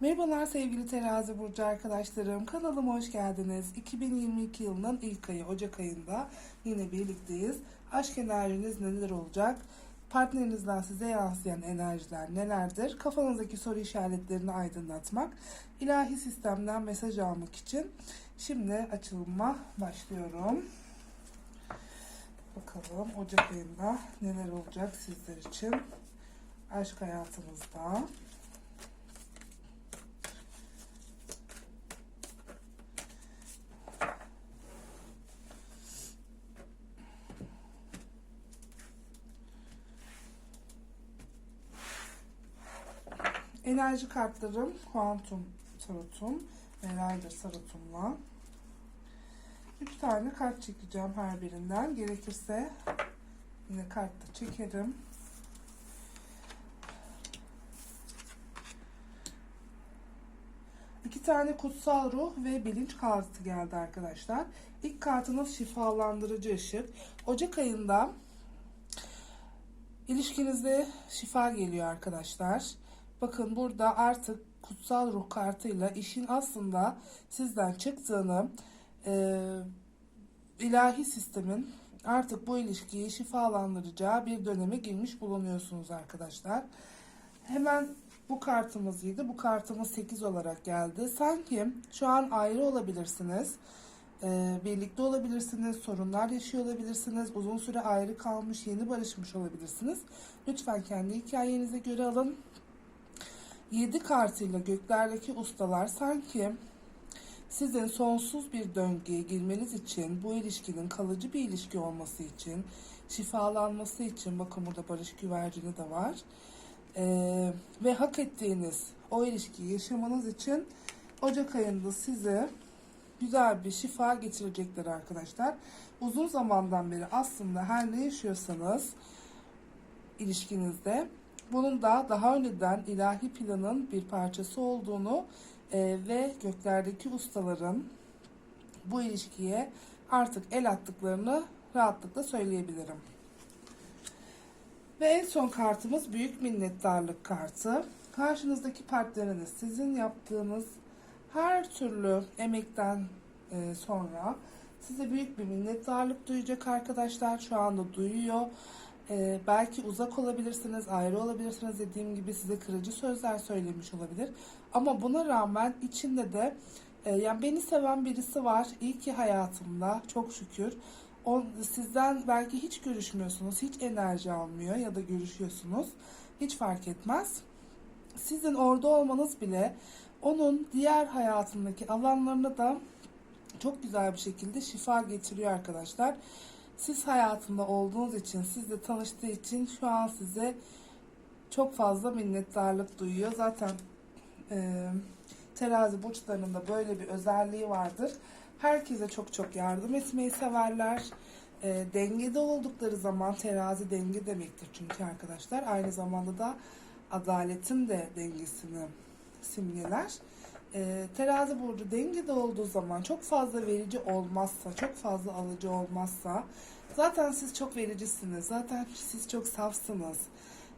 Merhabalar sevgili terazi burcu arkadaşlarım. Kanalıma hoş geldiniz. 2022 yılının ilk ayı Ocak ayında yine birlikteyiz. Aşk enerjiniz neler olacak? Partnerinizden size yansıyan enerjiler nelerdir? Kafanızdaki soru işaretlerini aydınlatmak, ilahi sistemden mesaj almak için şimdi açılıma başlıyorum. Bakalım Ocak ayında neler olacak sizler için aşk hayatınızda. Enerji kartlarım kuantum tarotum ve rider tarotumla. Üç tane kart çekeceğim her birinden. Gerekirse yine kart da çekerim. İki tane kutsal ruh ve bilinç kartı geldi arkadaşlar. İlk kartınız şifalandırıcı ışık. Ocak ayında ilişkinizde şifa geliyor arkadaşlar. Bakın burada artık kutsal ruh kartıyla işin aslında sizden çıktığını e, ilahi sistemin artık bu ilişkiyi şifalandıracağı bir döneme girmiş bulunuyorsunuz arkadaşlar. Hemen bu kartımızıydı. Bu kartımız 8 olarak geldi. Sanki şu an ayrı olabilirsiniz. E, birlikte olabilirsiniz. Sorunlar yaşıyor olabilirsiniz. Uzun süre ayrı kalmış, yeni barışmış olabilirsiniz. Lütfen kendi hikayenize göre alın. 7 kartıyla göklerdeki ustalar sanki sizin sonsuz bir döngüye girmeniz için, bu ilişkinin kalıcı bir ilişki olması için, şifalanması için, bakın burada barış güvercini de var. Ee, ve hak ettiğiniz o ilişkiyi yaşamanız için Ocak ayında size güzel bir şifa getirecekler arkadaşlar. Uzun zamandan beri aslında her ne yaşıyorsanız ilişkinizde bunun da daha önceden ilahi planın bir parçası olduğunu e, ve göklerdeki ustaların bu ilişkiye artık el attıklarını rahatlıkla söyleyebilirim. Ve en son kartımız büyük minnettarlık kartı. Karşınızdaki partneriniz sizin yaptığınız her türlü emekten e, sonra size büyük bir minnettarlık duyacak arkadaşlar. Şu anda duyuyor. Ee, belki uzak olabilirsiniz, ayrı olabilirsiniz. Dediğim gibi size kırıcı sözler söylemiş olabilir. Ama buna rağmen içinde de e, yani beni seven birisi var. İyi ki hayatımda çok şükür. O, sizden belki hiç görüşmüyorsunuz, hiç enerji almıyor ya da görüşüyorsunuz. Hiç fark etmez. Sizin orada olmanız bile onun diğer hayatındaki alanlarına da çok güzel bir şekilde şifa getiriyor arkadaşlar. Siz hayatında olduğunuz için, sizle tanıştığı için şu an size çok fazla minnettarlık duyuyor. Zaten e, terazi burçlarında böyle bir özelliği vardır. Herkese çok çok yardım etmeyi severler. E, dengede oldukları zaman terazi denge demektir çünkü arkadaşlar. Aynı zamanda da adaletin de dengesini simgeler. E, terazi burcu dengede olduğu zaman çok fazla verici olmazsa, çok fazla alıcı olmazsa zaten siz çok vericisiniz. Zaten siz çok safsınız.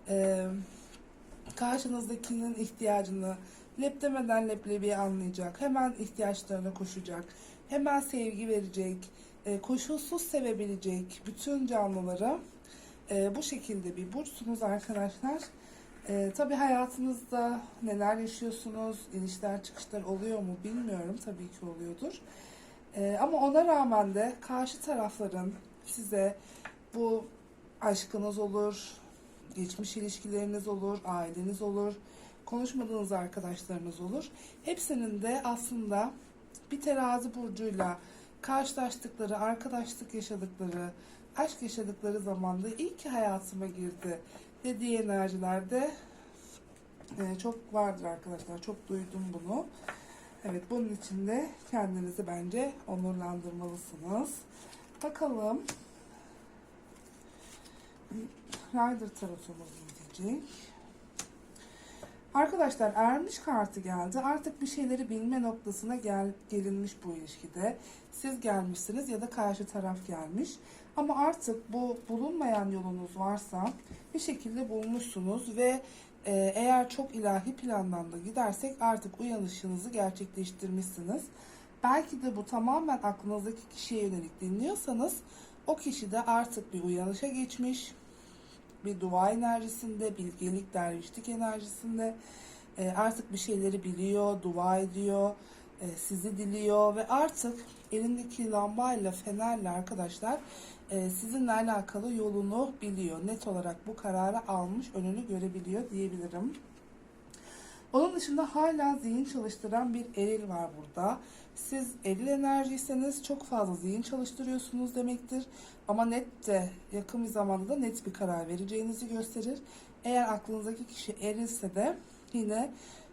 E, karşınızdakinin ihtiyacını lep demeden anlayacak. Hemen ihtiyaçlarına koşacak. Hemen sevgi verecek. E, koşulsuz sevebilecek bütün canlılara e, bu şekilde bir burçsunuz arkadaşlar. Ee, tabii hayatınızda neler yaşıyorsunuz, inişler çıkışlar oluyor mu bilmiyorum. Tabii ki oluyordur. Ee, ama ona rağmen de karşı tarafların size bu aşkınız olur, geçmiş ilişkileriniz olur, aileniz olur, konuşmadığınız arkadaşlarınız olur. Hepsinin de aslında bir terazi burcuyla karşılaştıkları, arkadaşlık yaşadıkları, aşk yaşadıkları zamanda iyi ki hayatıma girdi dediği enerjilerde e, çok vardır arkadaşlar. Çok duydum bunu. Evet bunun için de kendinizi bence onurlandırmalısınız. Bakalım. Rider tarotumuz gidecek. Arkadaşlar ermiş kartı geldi. Artık bir şeyleri bilme noktasına gel, gelinmiş bu ilişkide. Siz gelmişsiniz ya da karşı taraf gelmiş. Ama artık bu bulunmayan yolunuz varsa bir şekilde bulmuşsunuz ve Ee, eğer çok ilahi plandan da gidersek artık uyanışınızı gerçekleştirmişsiniz. Belki de bu tamamen aklınızdaki kişiye yönelik dinliyorsanız o kişi de artık bir uyanışa geçmiş, bir dua enerjisinde, bilgelik, dervişlik enerjisinde e, artık bir şeyleri biliyor, dua ediyor, e, sizi diliyor ve artık elindeki lambayla, fenerle arkadaşlar e, sizinle alakalı yolunu biliyor. Net olarak bu kararı almış, önünü görebiliyor diyebilirim. Onun dışında hala zihin çalıştıran bir eril var burada. Siz eril enerjiyseniz çok fazla zihin çalıştırıyorsunuz demektir. Ama net de yakın bir zamanda da net bir karar vereceğinizi gösterir. Eğer aklınızdaki kişi erilse de yine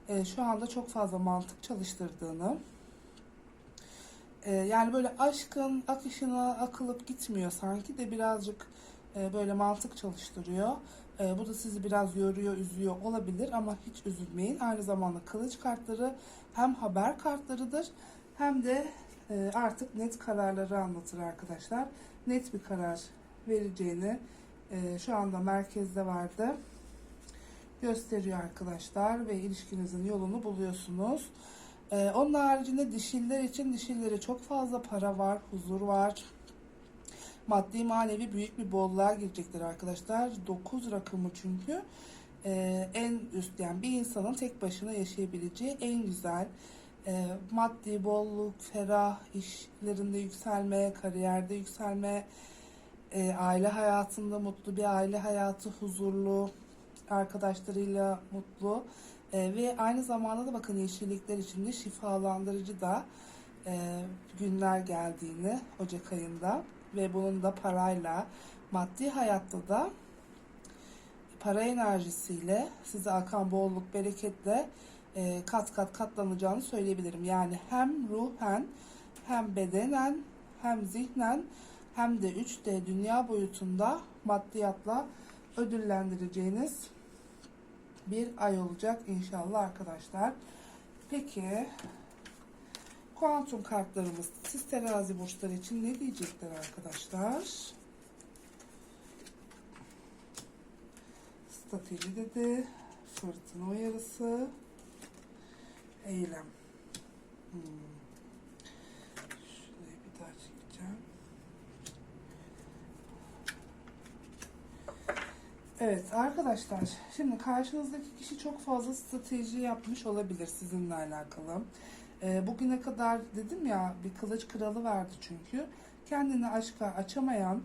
e, şu anda çok fazla mantık çalıştırdığını, e, yani böyle aşkın akışına akılıp gitmiyor sanki de birazcık böyle mantık çalıştırıyor. E, bu da sizi biraz yoruyor, üzüyor olabilir ama hiç üzülmeyin. Aynı zamanda kılıç kartları hem haber kartlarıdır hem de e, artık net kararları anlatır arkadaşlar. Net bir karar vereceğini e, şu anda merkezde vardı gösteriyor arkadaşlar ve ilişkinizin yolunu buluyorsunuz. Onun haricinde dişiller için dişillere çok fazla para var, huzur var. Maddi manevi büyük bir bolluğa girecektir arkadaşlar. 9 rakamı çünkü e, en üst yani bir insanın tek başına yaşayabileceği en güzel e, maddi bolluk, ferah, işlerinde yükselme, kariyerde yükselme, e, aile hayatında mutlu bir aile hayatı, huzurlu, arkadaşlarıyla mutlu E, ve aynı zamanda da bakın yeşillikler içinde şifalandırıcı da e, günler geldiğini Ocak ayında ve bunun da parayla maddi hayatta da para enerjisiyle size akan bolluk bereketle e, kat kat katlanacağını söyleyebilirim. Yani hem ruhen hem bedenen hem zihnen hem de 3D dünya boyutunda maddiyatla ödüllendireceğiniz bir ay olacak inşallah arkadaşlar. Peki kuantum kartlarımız siz terazi burçları için ne diyecekler arkadaşlar? Strateji dedi. Fırtına uyarısı. Eylem. Hmm. Şurayı bir daha çekeceğim. Evet arkadaşlar şimdi karşınızdaki kişi çok fazla strateji yapmış olabilir sizinle alakalı. Ee, bugüne kadar dedim ya bir kılıç kralı vardı çünkü. Kendini aşka açamayan,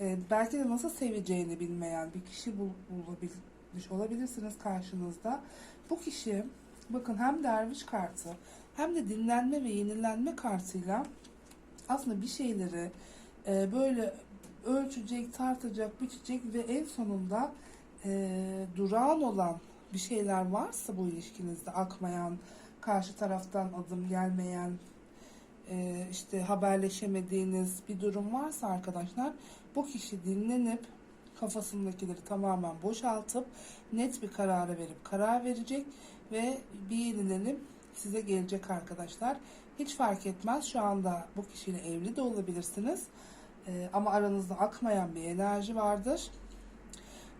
e, belki de nasıl seveceğini bilmeyen bir kişi bul, bulabilmiş olabilirsiniz karşınızda. Bu kişi bakın hem derviş kartı hem de dinlenme ve yenilenme kartıyla aslında bir şeyleri e, böyle ölçecek, tartacak, biçecek ve en sonunda e, durağan olan bir şeyler varsa bu ilişkinizde akmayan, karşı taraftan adım gelmeyen, e, işte haberleşemediğiniz bir durum varsa arkadaşlar bu kişi dinlenip kafasındakileri tamamen boşaltıp net bir karara verip karar verecek ve bir yenilenim size gelecek arkadaşlar. Hiç fark etmez şu anda bu kişiyle evli de olabilirsiniz. Ee, ama aranızda akmayan bir enerji vardır.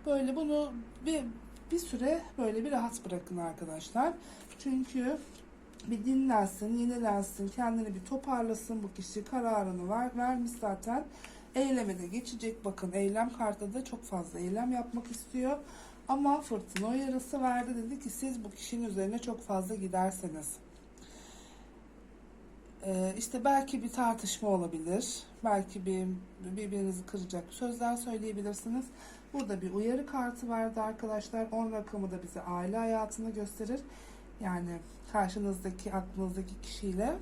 Böyle bunu bir bir süre böyle bir rahat bırakın arkadaşlar. Çünkü bir dinlensin, yenilensin, kendini bir toparlasın bu kişi kararını var, vermiş zaten. Eyleme de geçecek. Bakın eylem kartı da çok fazla eylem yapmak istiyor. Ama fırtına uyarısı verdi. Dedi ki siz bu kişinin üzerine çok fazla giderseniz. Ee, işte belki bir tartışma olabilir. Belki bir birbirinizi kıracak sözler söyleyebilirsiniz. Burada bir uyarı kartı vardı arkadaşlar. 10 rakamı da bize aile hayatını gösterir. Yani karşınızdaki, aklınızdaki kişiyle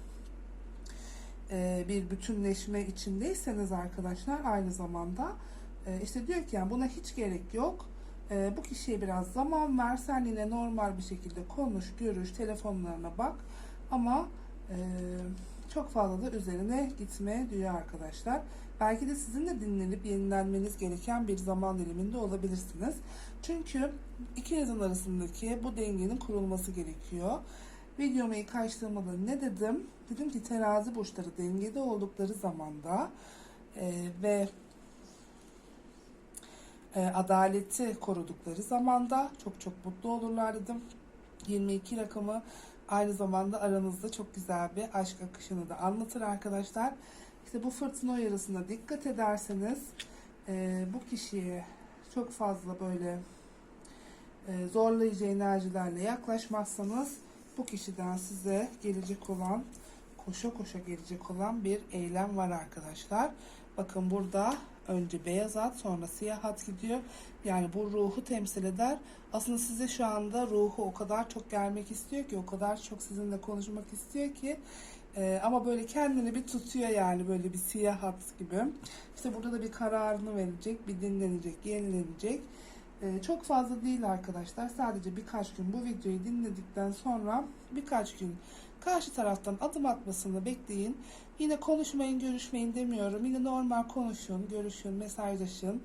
e, bir bütünleşme içindeyseniz arkadaşlar aynı zamanda e, işte diyor ki yani buna hiç gerek yok. E, bu kişiye biraz zaman ver. Sen yine normal bir şekilde konuş, görüş, telefonlarına bak. Ama e, çok fazla da üzerine gitme diyor arkadaşlar. Belki de sizin de dinlenip yenilenmeniz gereken bir zaman diliminde olabilirsiniz. Çünkü ikinizin arasındaki bu dengenin kurulması gerekiyor. Videomu ilk açtığımda da ne dedim? Dedim ki terazi burçları dengede oldukları zamanda e, ve e, adaleti korudukları zamanda çok çok mutlu olurlar dedim. 22 rakamı aynı zamanda aranızda çok güzel bir aşk akışını da anlatır arkadaşlar. İşte bu fırtına uyarısına dikkat ederseniz e, bu kişiye çok fazla böyle e, zorlayıcı enerjilerle yaklaşmazsanız bu kişiden size gelecek olan koşa koşa gelecek olan bir eylem var arkadaşlar. Bakın burada önce beyaz at sonra siyah at gidiyor. Yani bu ruhu temsil eder. Aslında size şu anda ruhu o kadar çok gelmek istiyor ki o kadar çok sizinle konuşmak istiyor ki e, ama böyle kendini bir tutuyor yani böyle bir siyah hat gibi. İşte burada da bir kararını verecek, bir dinlenecek, yenilenecek. Ee, çok fazla değil arkadaşlar. Sadece birkaç gün bu videoyu dinledikten sonra birkaç gün karşı taraftan adım atmasını bekleyin. Yine konuşmayın, görüşmeyin demiyorum. Yine normal konuşun, görüşün, mesajlaşın.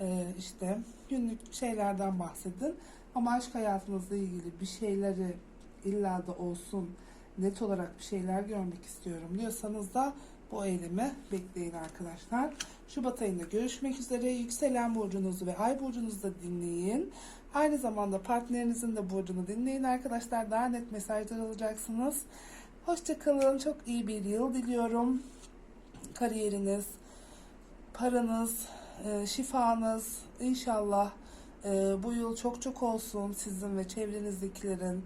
Ee, işte günlük şeylerden bahsedin. Ama aşk hayatınızla ilgili bir şeyleri illa da olsun net olarak bir şeyler görmek istiyorum diyorsanız da bu eylemi bekleyin arkadaşlar. Şubat ayında görüşmek üzere. Yükselen burcunuzu ve ay burcunuzu da dinleyin. Aynı zamanda partnerinizin de burcunu dinleyin arkadaşlar. Daha net mesajlar alacaksınız. Hoşçakalın. Çok iyi bir yıl diliyorum. Kariyeriniz, paranız, e, şifanız inşallah e, bu yıl çok çok olsun sizin ve çevrenizdekilerin.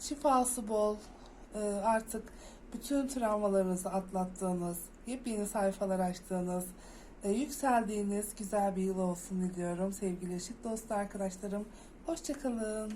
Şifası bol. E, artık bütün travmalarınızı atlattığınız, yepyeni sayfalar açtığınız, yükseldiğiniz güzel bir yıl olsun diliyorum sevgili ışık dostu arkadaşlarım. Hoşçakalın.